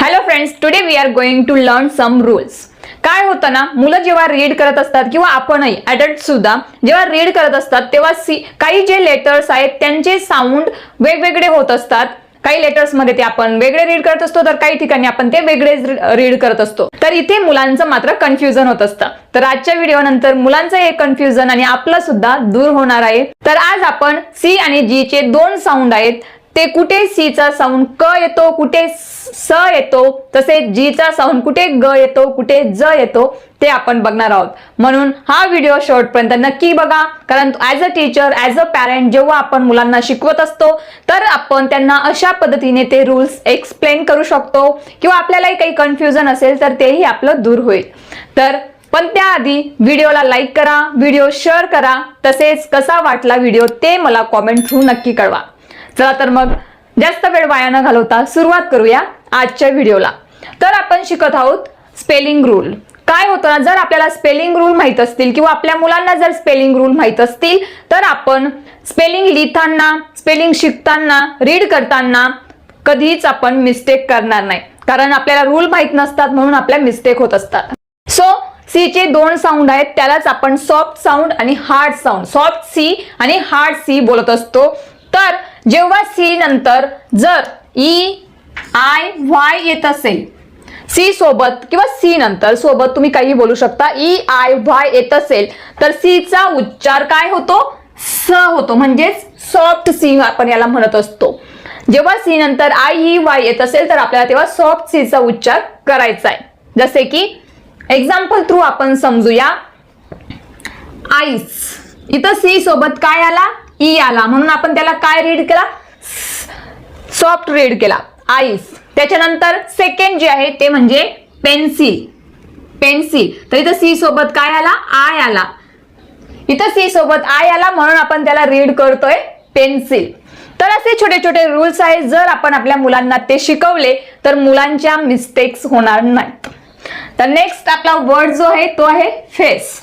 Hello friends today we are going to learn some rules काय होतं ना मुलं जेव्हा रीड करत असतात किंवा आपणही अडल्ट सुद्धा जेव्हा रीड करत असतात तेव्हा सी काही जे लेटर्स आहेत त्यांचे साऊंड वेगवेगळे होत असतात. काही लेटर्समध्ये ते आपण वेगळे रीड करत असतो तर काही ठिकाणी आपण ते वेगळेच रीड करत असतो. तर इथे मुलांचं मात्र कन्फ्युजन होत असतं. तर आजच्या व्हिडिओ नंतर मुलांचं हे कन्फ्युजन आणि आपलं सुद्धा दूर होणार आहे. तर आज आपण सी आणि जी चे दोन साऊंड आहेत. ते कुठे सी चा साऊंड क येतो कुठे स येतो तसेच जी चा साऊंड कुठे ग येतो कुठे ज येतो ते आपण बघणार आहोत. म्हणून हा व्हिडिओ शेवटपर्यंत नक्की बघा. कारण as a teacher as a parent जेव्हा आपण मुलांना शिकवत असतो तर आपण त्यांना अशा पद्धतीने ते रूल्स एक्सप्लेन करू शकतो. किंवा आपल्यालाही काही कन्फ्युजन असेल तर तेही आपलं दूर होईल. तर पण त्याआधी व्हिडिओला लाईक करा व्हिडिओ शेअर करा. तसेच कसा वाटला व्हिडिओ ते मला कॉमेंट थ्रू नक्की कळवा. चला तर मग जास्त वेळ वाया न घालवता सुरुवात करूया. आजच्या व्हिडिओला. तर आपण शिकत आहोत स्पेलिंग रूल काय होतं ना जर आपल्याला स्पेलिंग रूल माहीत असतील किंवा आपल्या मुलांना जर स्पेलिंग रूल माहीत असतील तर आपण स्पेलिंग लिहिताना स्पेलिंग शिकताना रीड करताना कधीच आपण मिस्टेक करणार नाही. कारण आपल्याला रूल माहीत नसतात म्हणून आपल्या मिस्टेक होत असतात. सो सी चे दोन साऊंड आहेत त्यालाच आपण सॉफ्ट साऊंड आणि हार्ड साऊंड सॉफ्ट सी आणि हार्ड सी बोलत असतो. तर जेव्हा सी नंतर जर ई आय वाय येत असेल. सी सोबत किंवा सी नंतर सोबत तुम्ही काही बोलू शकता. ई आय वाय येत असेल तर सी चा उच्चार काय होतो? स होतो. म्हणजेच सॉफ्ट सी आपण याला म्हणत असतो. जेव्हा सी नंतर आय ई वाय येत असेल तर आपल्याला तेव्हा सॉफ्ट सी चा उच्चार करायचा आहे. जसे की एक्झाम्पल थ्रू आपण समजूया. आईस इथं सी सोबत काय आला? ई आला. म्हणून आपण त्याला काय रीड केला? सॉफ्ट रीड केला. आईस. त्याच्यानंतर सेकंड जे आहे ते म्हणजे पेन्सिल पेन्सिल तर इथं सी सोबत काय आला? आय आला. इथं सी सोबत आय आला म्हणून आपण त्याला रीड करतोय पेन्सिल तर असे छोटे छोटे रूल्स आहेत. जर आपण आपल्या मुलांना ते शिकवले तर मुलांच्या मिस्टेक्स होणार नाहीत. तर नेक्स्ट आपला वर्ड जो आहे तो आहे फेस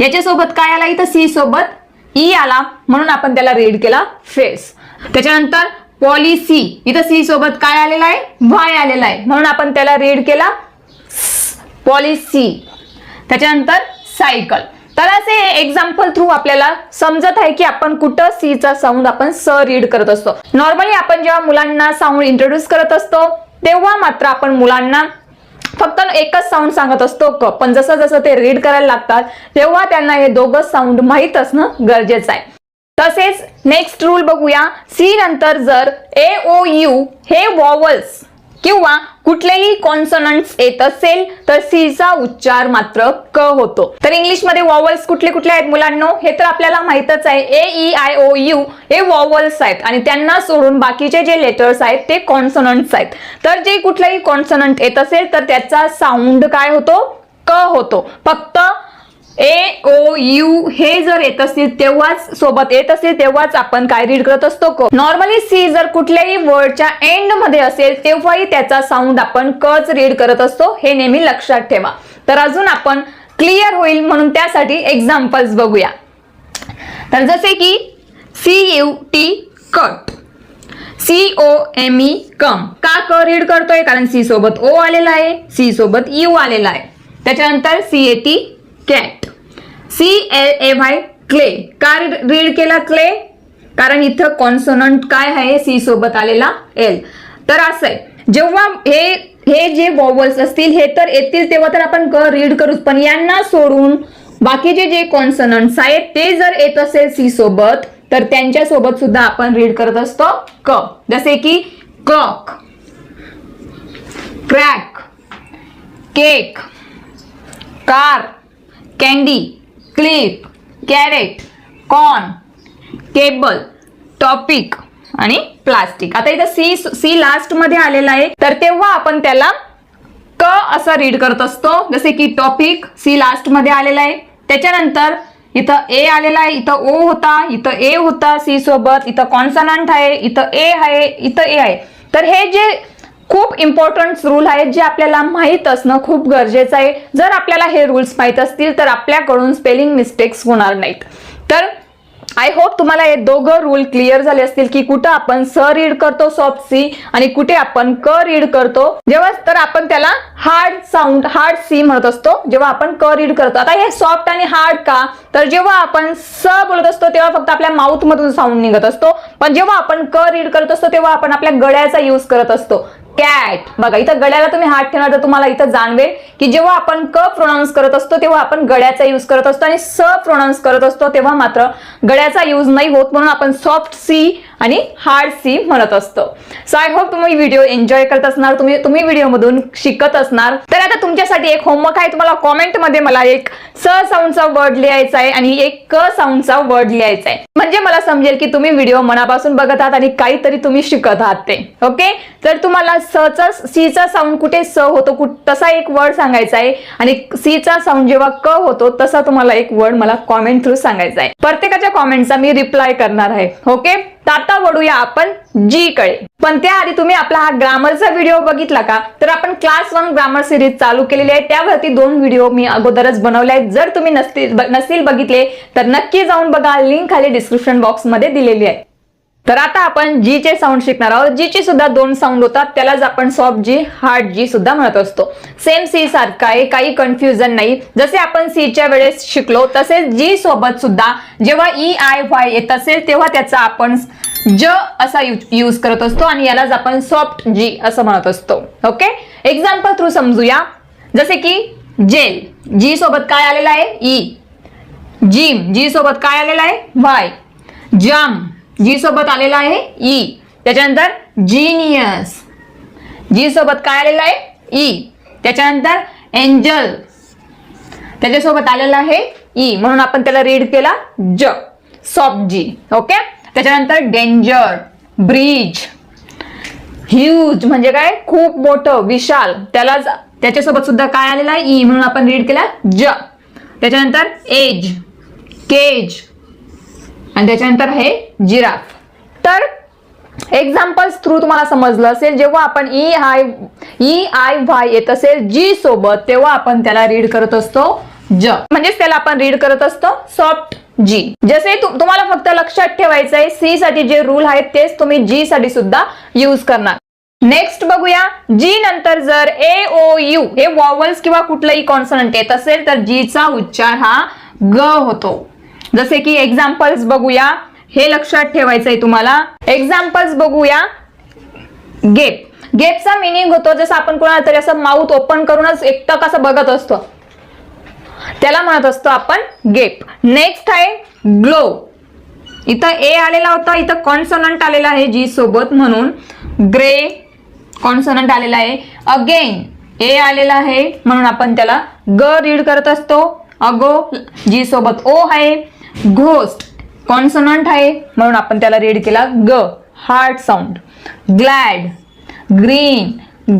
याच्यासोबत काय आला? इथं सी सोबत ई आला म्हणून आपण त्याला रीड केला फेस त्याच्यानंतर पॉलिसी इथं सी सोबत काय आलेला आहे? वाय आलेला आहे. म्हणून आपण त्याला रीड केला. पॉलिसी त्याच्यानंतर सायकल तर असे एक्झाम्पल थ्रू आपल्याला समजत आहे की आपण कुठं सीचा साऊंड आपण स रीड करत असतो. नॉर्मली आपण जेव्हा मुलांना साऊंड इंट्रोड्यूस करत असतो तेव्हा मात्र आपण मुलांना फक्त एकच साऊंड सांगत असतो क. पण जसं जसं ते रीड करायला लागतात तेव्हा त्यांना हे दोघं साऊंड माहीत असणं गरजेचं आहे. तसेच नेक्स्ट रूल बघूया. सी नंतर जर ए ओ यू हे वॉवल्स किंवा कुठलेही कॉन्सनंट्स येत असेल तर सी चा उच्चार मात्र क होतो. तर इंग्लिशमध्ये वॉवल्स कुठले कुठले आहेत मुलांनो? हे तर आपल्याला माहितच आहे. A E I O U हे वॉवल्स आहेत आणि त्यांना सोडून बाकीचे जे लेटर्स आहेत ते कॉन्सनंट्स आहेत. तर जे कुठलाही कॉन्सनंट येत असेल तर त्याचा साऊंड काय होतो? क होतो. फक्त ए ओ यू हे जर येत असतील तेव्हाच सोबत येत असेल तेव्हाच आपण काय रीड करत असतो क. नॉर्मली सी जर कुठल्याही वर्डच्या एंडमध्ये असेल तेव्हाही त्याचा साऊंड आपण कच रीड करत असतो. हे नेहमी लक्षात ठेवा. तर अजून आपण क्लिअर होईल म्हणून त्यासाठी एक्झाम्पल्स बघूया. तर जसे की C U T cut C O M E come का क रीड करतोय? कारण सी सोबत ओ आलेला आहे सी सोबत यू आलेला आहे. त्याच्यानंतर C A T cat C L A Y clay का रीड केला क्ले कारण इथं कॉन्सोनंट काय आहे? सी सोबत आलेला एल तर असं आहे. जेव्हा हे हे जे वॉवल्स असतील हे तर येतील तेव्हा तर आपण क रीड करूच. पण यांना सोडून बाकीचे जे कॉन्सनंट्स आहेत ते जर येत असेल सी सोबत तर त्यांच्यासोबत सुद्धा आपण रीड करत असतो क. जसे की clock crack cake car candy clip carrot corn cable topic आणि प्लास्टिक. आता इथं सी सी लास्टमध्ये आलेला आहे. तर तेव्हा आपण त्याला क असं रीड करत असतो. जसे की टॉपिक सी लास्टमध्ये आलेला आहे. त्याच्यानंतर इथं ए आलेला आहे. इथं ओ होता इथं ए होता सी सोबत. इथं कॉन्सनंट आहे इथं ए आहे इथं ए आहे. तर हे जे खूप इम्पॉर्टंट रूल आहेत जे आपल्याला माहीत असणं खूप गरजेचं आहे. जर आपल्याला हे रूल्स माहीत असतील तर आपल्याकडून स्पेलिंग मिस्टेक्स होणार नाहीत. तर आय होप तुम्हाला हे दोघं रूल क्लिअर झाले असतील की कुठं आपण स रीड करतो सॉफ्ट सी आणि कुठे आपण क रीड करतो. जेव्हा तर आपण त्याला हार्ड साऊंड हार्ड सी म्हणत असतो जेव्हा आपण क रीड करतो. आता हे सॉफ्ट आणि हार्ड का? तर जेव्हा आपण स बोलत असतो तेव्हा फक्त आपल्या माउथ मधून साऊंड निघत असतो. पण जेव्हा आपण क रीड करत असतो तेव्हा आपण आपल्या गळ्याचा यूज करत असतो. कॅट. बघा इथं गळ्याला तुम्ही हात ठेवणार तर तुम्हाला इथं जाणवेल की जेव्हा आपण क प्रोनाऊन्स करत असतो तेव्हा आपण गळ्याचा यूज करत असतो आणि स प्रोनाऊन्स करत असतो तेव्हा मात्र गळ्याचा यूज नाही होत म्हणून आपण सॉफ्ट सी आणि हार्ड सी म्हणत असतो. सो आय होप तुम्ही व्हिडिओ एन्जॉय करत असणार तुम्ही तुम्ही व्हिडिओ मधून शिकत असणार. तर आता तुमच्यासाठी एक होमवर्क आहे तुम्हाला कॉमेंटमध्ये मला एक स साऊंडचा वर्ड लिहायचा आहे आणि एक क साऊंडचा वर्ड लिहायचा आहे. म्हणजे मला समजेल की तुम्ही व्हिडिओ मनापासून बघत आहात आणि काहीतरी तुम्ही शिकत आहात ते. ओके तर तुम्हाला सचा सीचा साऊंड कुठे स होतो कुठ तसा एक वर्ड सांगायचा आहे. आणि सीचा साऊंड जेव्हा क होतो तसा तुम्हाला एक वर्ड मला कॉमेंट थ्रू सांगायचा आहे. प्रत्येकाच्या कॉमेंटचा मी रिप्लाय करणार आहे. ओके आता वळूया आपण जी कडे. पण त्याआधी तुम्ही आपला हा ग्रामरचा व्हिडिओ बघितला का? तर आपण क्लास वन ग्रामर सिरीज चालू केलेली आहे. त्यावरती दोन व्हिडिओ मी अगोदरच बनवले आहेत. जर तुम्ही नसतील नसतील बघितले तर नक्की जाऊन बघा. लिंक खाली डिस्क्रिप्शन बॉक्समध्ये दिलेली आहे. तर आता आपण जी चे साऊंड शिकणार आहोत. जी चे सुद्धा दोन साऊंड होतात. त्यालाच आपण सॉफ्ट जी हार्ड जी सुद्धा म्हणत असतो. सेम सी सारखा आहे. काही कन्फ्युजन नाही. जसे आपण सी च्या वेळेस शिकलो तसेच जी सोबत सुद्धा जेव्हा ई आय वाय येत असेल तेव्हा त्याचा आपण ज असा यूज करत असतो आणि यालाच आपण सॉफ्ट जी असं म्हणत असतो. ओके एक्झाम्पल थ्रू समजूया. जसे की जेल जी सोबत काय आलेलं आहे? ई जिम जी सोबत काय आलेलं आहे? वाय जाम जी सोबत आलेला आहे ई. त्याच्यानंतर जीनियस जी सोबत काय आलेलं आहे ई. त्याच्यानंतर एंजल त्याच्यासोबत आलेला आहे ई. म्हणून आपण त्याला रीड केला ज. सॉफ्ट जी ओके त्याच्यानंतर डेंजर ब्रिज ह्यूज म्हणजे काय? खूप मोठं विशाल. त्यालाच त्याच्यासोबत सुद्धा काय आलेलं आहे ई. म्हणून आपण रीड केला ज. त्याच्यानंतर एज केज आणि त्याच्यानंतर आहे जिराफ. तर एक्झाम्पल्स थ्रू तुम्हाला समजलं असेल जेव्हा आपण E I E I Y येत असेल जी सोबत तेव्हा आपण त्याला रीड करत असतो ज म्हणजेच त्याला आपण रीड करत असतो सॉफ्ट जी जसे तु- तुम्हाला फक्त लक्षात ठेवायचं आहे सी साठी जे रूल आहेत तेच तुम्ही जी साठी सुद्धा यूज करणार. नेक्स्ट बघूया जी नंतर जर ए ओ यू हे वॉवल्स किंवा कुठलंही कॉन्सनंट येत असेल तर जी चा उच्चार हा ग होतो. जसे की एक्झाम्पल्स बघूया. हे लक्षात ठेवायचंय तुम्हाला. एक्झाम्पल्स बघूया. गेप गेपचा मिनिंग होतो जसं आपण कोणाला तरी असं माउथ ओपन करूनच एकटक असं बघत असतो. त्याला म्हणत असतो आपण गेप नेक्स्ट आहे ग्लो इथं ए आलेला होता इथं कॉन्सनंट आलेला आहे जी सोबत म्हणून. ग्रे कॉन्सनंट आलेला आहे. अगेन ए आलेला आहे म्हणून आपण त्याला ग रीड करत असतो. अगो जी सोबत ओ आहे. घोस्ट. कॉन्सनंट आहे म्हणून आपण त्याला रीड केला ग. Hard sound glad green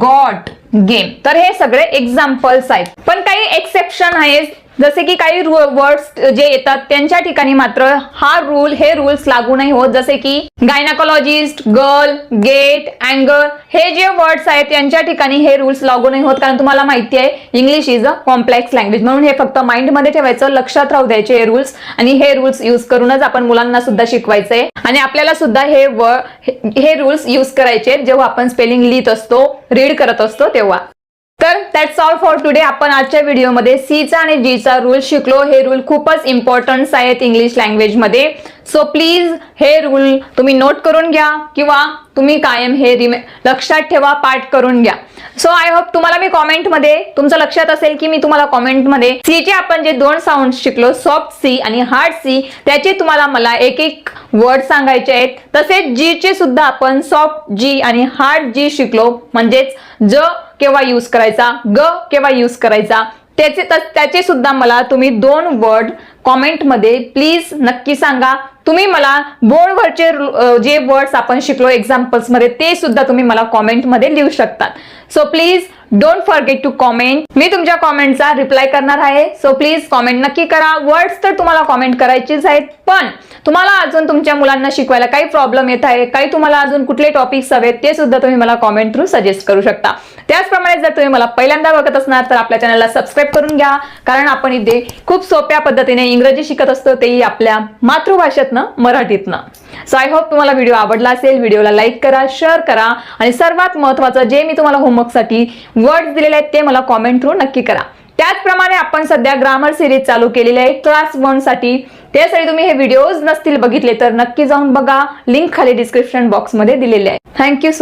got game तर हे सगळे एक्झाम्पल्स आहेत. पण काही एक्सेप्शन आहेत. जसे की काही वर्ड्स जे येतात त्यांच्या ठिकाणी मात्र हा रूल हे रूल्स लागू नाही होत. जसे की गायनाकोलॉजिस्ट गर्ल गेट अँगर हे जे वर्ड्स आहेत त्यांच्या ठिकाणी हे रूल्स लागू नाही होत. कारण तुम्हाला माहिती आहे English is a complex language म्हणून हे फक्त माइंडमध्ये ठेवायचं लक्षात राहू द्यायचे हे रूल्स आणि हे रूल्स यूज करूनच आपण मुलांना सुद्धा शिकवायचंय. आणि आपल्याला सुद्धा हे व हे रूल्स यूज करायचे जेव्हा आपण स्पेलिंग लिहित असतो रीड करत असतो तेव्हा. तर दॅट्स ऑल फॉर टुडे आपण आजच्या व्हिडिओमध्ये सीचा आणि जीचा रूल शिकलो. हे रूल खूपच इम्पॉर्टन्स आहेत इंग्लिश लँग्वेजमध्ये सो प्लीज हे रूल तुम्ही नोट करून घ्या किंवा तुम्ही कायम हे रिमे लक्षात ठेवा पाठ करून घ्या. सो आय होप तुम्हाला मी कॉमेंटमध्ये तुमचं लक्षात असेल की मी तुम्हाला कॉमेंटमध्ये सीचे आपण जे दोन साऊंड शिकलो सॉफ्ट सी आणि हार्ड सी त्याचे तुम्हाला मला एक एक वर्ड सांगायचे आहेत. तसेच जीचे सुद्धा आपण सॉफ्ट जी आणि हार्ड जी शिकलो. म्हणजेच ज केव्हा यूज करायचा? ग केव्हा यूज करायचा? त्याचे त्याचे सुद्धा मला तुम्ही दोन वर्ड कॉमेंटमध्ये प्लीज नक्की सांगा. तुम्ही मला बोर्डवरचे अ, जे वर्ड्स आपण शिकलो एक्झाम्पल्समध्ये ते सुद्धा तुम्ही मला कॉमेंटमध्ये लिहू शकतात. So please don't forget to comment मी तुमच्या कॉमेंटचा रिप्लाय करणार आहे. सो प्लीज कॉमेंट नक्की करा. वर्ड्स तर तुम्हाला कॉमेंट करायचीच आहेत पण तुम्हाला अजून तुमच्या मुलांना शिकवायला काही प्रॉब्लेम येत आहे काही तुम्हाला अजून कुठले टॉपिक्स हवेत ते सुद्धा तुम्ही मला कॉमेंट थ्रू सजेस्ट करू शकता. त्याचप्रमाणे जर तुम्ही मला पहिल्यांदा बघत असणार तर आपल्या चॅनलला सबस्क्राईब करून घ्या. कारण आपण इथे खूप सोप्या पद्धतीने इंग्रजी शिकत असतो तेही आपल्या मातृभाषेतनं मराठीतनं. सो आय होप तुम्हाला व्हिडिओ आवडला असेल. व्हिडिओला लाईक करा शेअर करा. आणि सर्वात महत्त्वाचं जे मी तुम्हाला होमवर्कसाठी वर्ड्स दिलेले आहेत ते मला कॉमेंट थ्रू नक्की करा. त्याचप्रमाणे आपण सध्या ग्रामर सिरीज चालू केलेली आहे क्लास वनसाठी. त्यासाठी तुम्ही हे व्हिडिओज नसतील बघितले तर नक्की जाऊन बघा. लिंक खाली डिस्क्रिप्शन बॉक्समध्ये दिलेले आहे. Thank you so